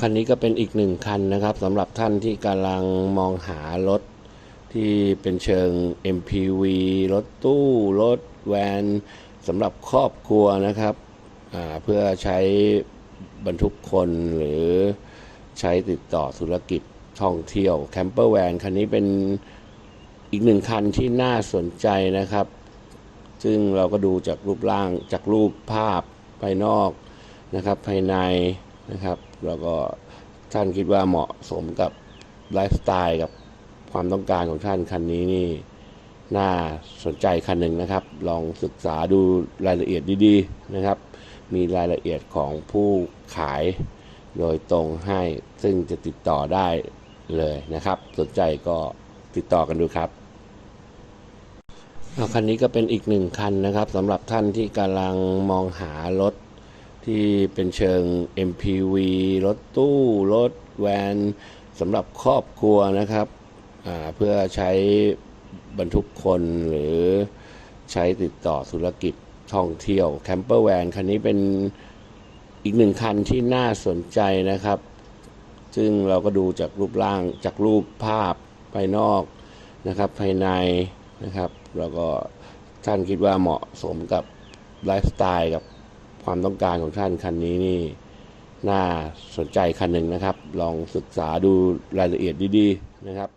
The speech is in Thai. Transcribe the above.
คันนี้ก็เป็นอีกหนึ่งคันนะครับสำหรับท่านที่กำลังมองหารถที่เป็นเชิง MPV รถตู้ รถแวนสำหรับครอบครัวนะครับเพื่อใช้บรรทุกคนหรือใช้ติดต่อธุรกิจท่องเที่ยวแคมเปอร์แวนคันนี้เป็นอีกหนึ่งคันที่น่าสนใจนะครับ ซึ่งเราก็ดูจากรูปร่างจากรูปภาพภายนอกนะครับ ภายใน นะครับ แล้วก็ท่านคิดว่าเหมาะสมกับไลฟ์สไตล์กับความต้องการของท่านคันนี้นี่น่าสนใจคันหนึ่งนะครับ ลองศึกษาดูรายละเอียดดีๆนะครับ มีรายละเอียดของผู้ขายโดยตรงให้ซึ่งจะติดต่อได้เลยนะครับ สนใจก็ติดต่อกันดูครับคันนี้ก็เป็นอีกหนึ่งคันนะครับสำหรับท่านที่กำลังมองหารถ ที่เป็นเชิง MPV รถตู้ รถแวนสำหรับครอบครัวนะครับ เพื่อใช้บรรทุกคนหรือใช้ติดต่อธุรกิจท่องเที่ยวแคมเปอร์แวนคันนี้เป็นอีกหนึ่งคันที่น่าสนใจนะครับ ซึ่งเราก็ดูจากรูปร่างจากรูปภาพภายนอกนะครับ ภายในนะครับ แล้วก็ท่านคิดว่าเหมาะสมกับไลฟ์สไตล์กับ ความต้องการของท่านคันนี้นี่น่าสนใจคันหนึ่งนะครับ ลองศึกษาดูรายละเอียดดีๆนะครับ